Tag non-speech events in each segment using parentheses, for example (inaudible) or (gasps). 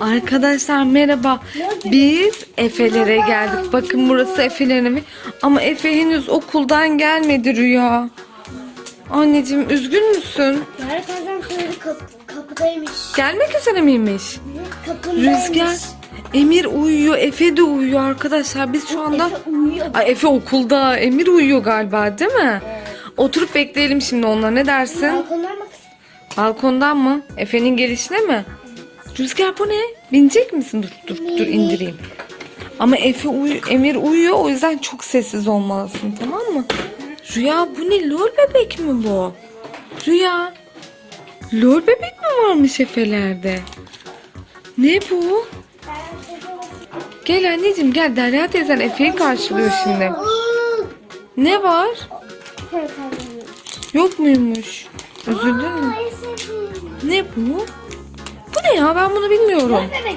Arkadaşlar merhaba. Biz Efe'lere geldik. Bakın burası Efe'lerin evi. Ama Efe henüz okuldan gelmedi Rüya. Anneciğim üzgün müsün? Kazan söyledi kapı, kapıdaymış. Gelmek üzere miymiş? Kapındaymış. Rüzgar. Emir uyuyor. Efe de uyuyor arkadaşlar. Biz şu anda... Efe uyuyor. Ay Efe okulda. Emir uyuyor galiba değil mi? Oturup bekleyelim şimdi onunla. Ne dersin? Balkondan bak. Balkondan mı? Efe'nin gelişine mi? Rüzgar bu ne? Binecek misin? Dur dur dur indireyim. Ama Efe uyu Emir uyuyor o yüzden çok sessiz olmalısın tamam mı? Rüya bu ne? Lol bebek mi bu? Rüya. Lol bebek mi varmış Efe'lerde? Ne bu? Gel anneciğim gel Derya teyzen Efe'yi karşılıyor şimdi. Ne var? Yok muymuş? Üzüldün mü? Ne bu? Ne ya ben bunu bilmiyorum. Bebek.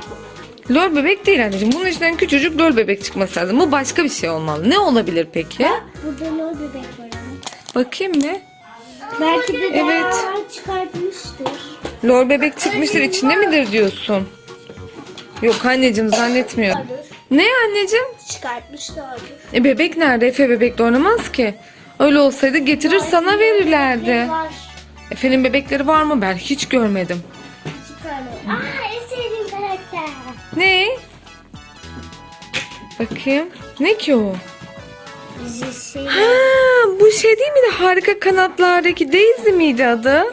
Lol bebek değil anneciğim. Bunun içinden küçücük lol bebek çıkması lazım. Bu başka bir şey olmalı. Ne olabilir peki? Burada lor bebek var. Bakayım bir. Belki de Evet. çıkartmıştır. Lol bebek çıkmıştır içinde midir diyorsun? Yok anneciğim zannetmiyorum. Ne anneciğim? Çıkartmışlardır. E bebek nerede? Efe bebekle oynamaz ki. Öyle olsaydı getirir sana verirlerdi. Var. Efe'nin bebekleri var mı? Ben hiç görmedim. Aa en sevdiğim karakter. Ne? Bakayım. Ne ki o? Şey. Ha, bu şey değil miydi? Harika kanatlardaki Daisy miydi adı?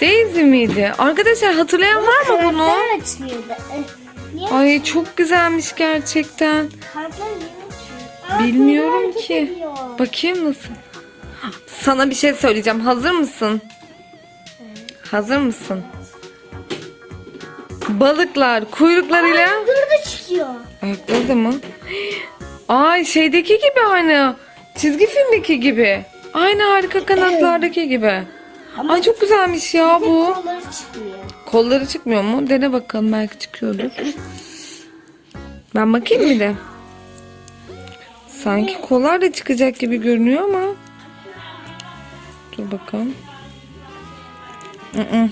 Daisy miydi? Arkadaşlar hatırlayan var mı bunu? Niye? Ay çok güzelmiş gerçekten. Aa, Bilmiyorum ki. Bakayım nasıl? Sana bir şey söyleyeceğim. Hazır mısın? Hazır mısın? Balıklar kuyruklarıyla Durdu çıkıyor. ayakları da mı? Ay şeydeki gibi aynı. Çizgi filmdeki gibi. Aynı harika kanatlardaki gibi. Ay çok güzelmiş ya bu. Kolları çıkmıyor. Kolları çıkmıyor mu? Dene bakalım belki çıkıyordur. Ben bakayım bir de. Sanki kollar da çıkacak gibi görünüyor ama. Dur bakalım. Mm-mm.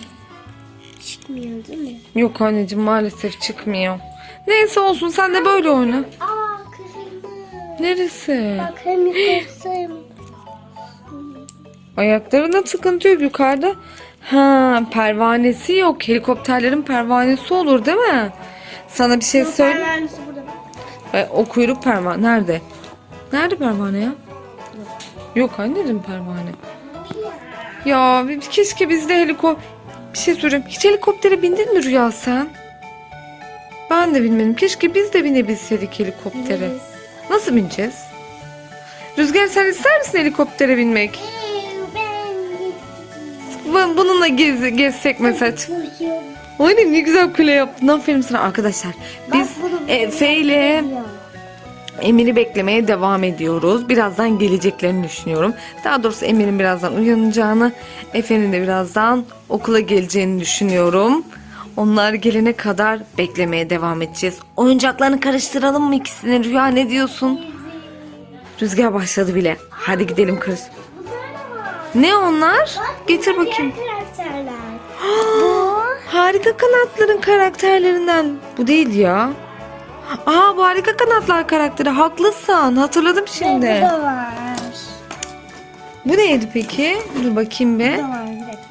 Çıkmıyor değil mi? Yok anneciğim maalesef çıkmıyor. Neyse olsun sen de böyle oyna. Aa kırıldı. Neresi? Bak hem yukarısı hem Ayaklarında sıkıntı yok yukarıda. Ha pervanesi yok. Helikopterlerin pervanesi olur değil mi? Sana bir şey söyle. Pervanesi burada. E, o kuyruk pervane nerede? Nerede pervane ya? Yok anneciğim pervane. Ya keşke biz de helikopter... Bir şey sorayım. Hiç helikoptere bindin mi Rüya sen? Ben de bilmedim. Keşke biz de binebilseydik helikoptere. Nasıl bineceğiz? Rüzgar sen ister misin helikoptere binmek? Bu- Bununla gez, gezsek mesela. Annem ne güzel kule yaptın. Aferin sana arkadaşlar. Biz Efe ile Emir'i beklemeye devam ediyoruz. Birazdan geleceklerini düşünüyorum. Daha doğrusu Emir'in birazdan uyanacağını, Efe'nin de birazdan okula geleceğini düşünüyorum. Onlar gelene kadar beklemeye devam edeceğiz. Oyuncaklarını karıştıralım mı ikisini? Rüya ne diyorsun? Rüzgar başladı bile. Hadi gidelim karış. Ne onlar? Getir bakayım. karakterler. (gasps) Harika kanatların karakterlerinden. Bu değil ya. Aa bu harika kanatlar karakteri. Haklısın. Hatırladım Bu şimdi. da var. Bu neydi peki? Dur bakayım Bu bir. da var bir dakika.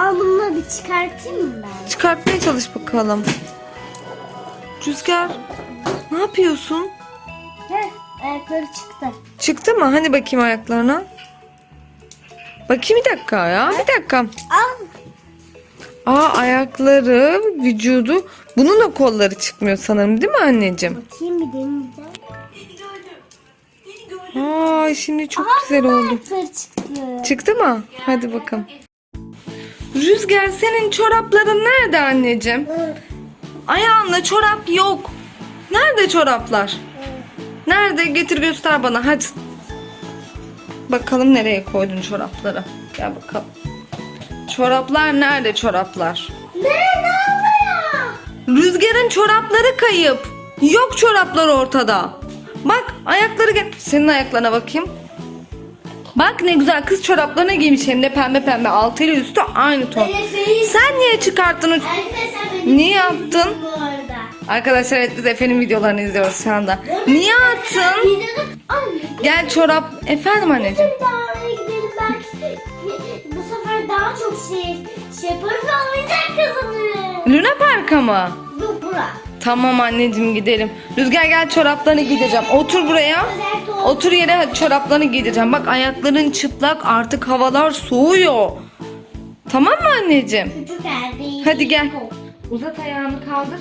Al bunları bir çıkartayım mı ben? Çıkartmaya çalış bakalım. Rüzgar. Ne yapıyorsun? Heh, ayakları çıktı. Çıktı mı? Hani bakayım ayaklarına. Bakayım bir dakika ya. Bir dakika. Al. Aa ayakları, vücudu. Bunun da kolları çıkmıyor sanırım değil mi anneciğim? Bakayım bir deneyeceğim. Aa şimdi çok güzel oldu. Çıktı. Çıktı mı? Hadi bakalım. Rüzgar senin çorapların nerede anneciğim? Ayağında çorap yok. Nerede çoraplar? Nerede? Getir göster bana hadi. Bakalım nereye koydun çorapları. Gel bakalım. Çoraplar nerede çoraplar? Ne? Rüzgarın çorapları kayıp. Yok çoraplar ortada. Bak ayakları gel. Senin ayaklarına bakayım. Bak ne güzel kız çoraplarına giymiş hem de pembe pembe altıyla üstü aynı ton. Sen niye çıkarttın o... Niye yaptın? Arkadaşlar evet biz Efe'nin videolarını izliyoruz şu anda. Niye attın? Gel çorap. Efendim anneciğim. Bu sefer daha çok şey şey yaparız ve oyuncak kazanırız. Luna Park'a mı? Dur bura. Tamam anneciğim gidelim. Rüzgar gel çoraplarını giydireceğim. Otur buraya. Otur yere hadi çoraplarını giydireceğim. Bak ayakların çıplak artık havalar soğuyor. Tamam mı anneciğim? küçük erdeği. Hadi gel. Uzat ayağını kaldır.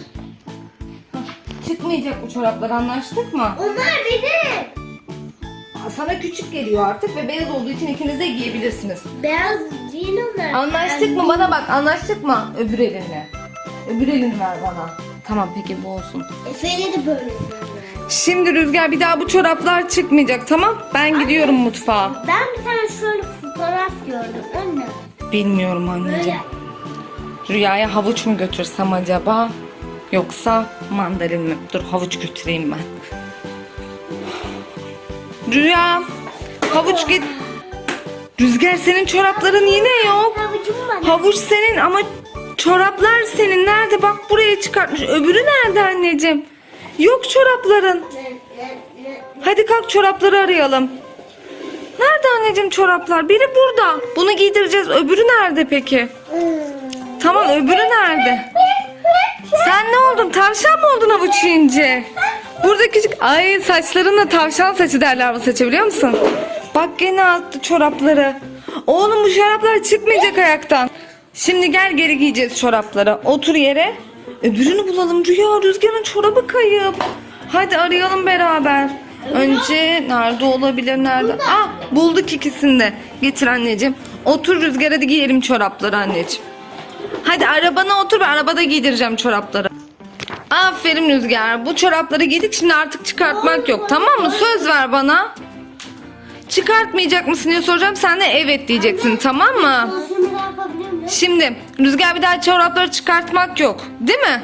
Çıkmayacak bu çoraplar anlaştık mı? Onlar benim. Sana küçük geliyor artık ve beyaz olduğu için ikiniz de giyebilirsiniz. Beyaz değil onlar. Anlaştık mı? Bana bak anlaştık mı? Öbür elini. Öbür elini ver bana. Tamam peki bu olsun. Efe'yle de böyle yapıyorlar. Şimdi Rüzgar bir daha bu çoraplar çıkmayacak tamam? Ben gidiyorum mutfağa. Ben bir tane şöyle fotoğraf gördüm. Anne. Bilmiyorum Böyle. anneciğim. Rüyaya havuç mu götürsem acaba? Yoksa mandalin mi? Dur havuç götüreyim ben. Rüya havuç git. Rüzgar senin çorapların yine yok. Havucum var. Havuç senin ama çoraplar senin. Nerede? Bak buraya çıkartmış. Öbürü nerede anneciğim? Yok çorapların. Hadi kalk çorapları arayalım. Nerede anneciğim çoraplar? Biri burada. Bunu giydireceğiz. Öbürü nerede peki? Tamam öbürü nerede? Sen ne oldun? Tavşan mı oldun havuç yiyince? Burada küçük... Ay saçlarına tavşan saçı derler bu saça biliyor musun? Bak gene attı çorapları. Oğlum bu çoraplar çıkmayacak ayaktan. Şimdi gel geri giyeceğiz çorapları. Otur yere. Öbürünü bulalım. Rüya Rüzgar'ın çorabı kayıp. Hadi arayalım beraber. Önce nerede olabilir nerede? Ah bulduk ikisini de. Getir anneciğim. Otur Rüzgar hadi giyelim çorapları anneciğim. Hadi arabana otur ben arabada giydireceğim çorapları. Aferin Rüzgar. Bu çorapları giydik şimdi artık çıkartmak yok tamam mı? Söz ver bana. Çıkartmayacak mısın diye soracağım. Sen de evet diyeceksin tamam mı? Yapabilir miyim? Şimdi Rüzgar bir daha çorapları çıkartmak yok. Değil mi?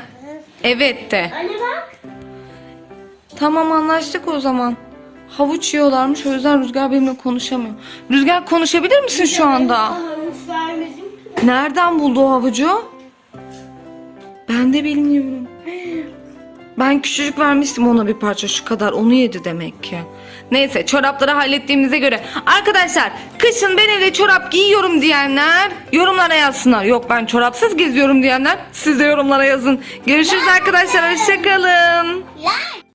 Evet de. Anne bak. Tamam anlaştık o zaman. Havuç yiyorlarmış o yüzden Rüzgar benimle konuşamıyor. Rüzgar konuşabilir misin şu anda? Havuç vermedim ki. Nereden buldu o havucu? Ben de bilmiyorum. Ben küçücük vermiştim ona bir parça şu kadar. Onu yedi demek ki. Neyse çorapları hallettiğimize göre. Arkadaşlar kışın ben evde çorap giyiyorum diyenler yorumlara yazsınlar. Yok ben çorapsız geziyorum diyenler siz de yorumlara yazın. Görüşürüz arkadaşlar. Hoşçakalın.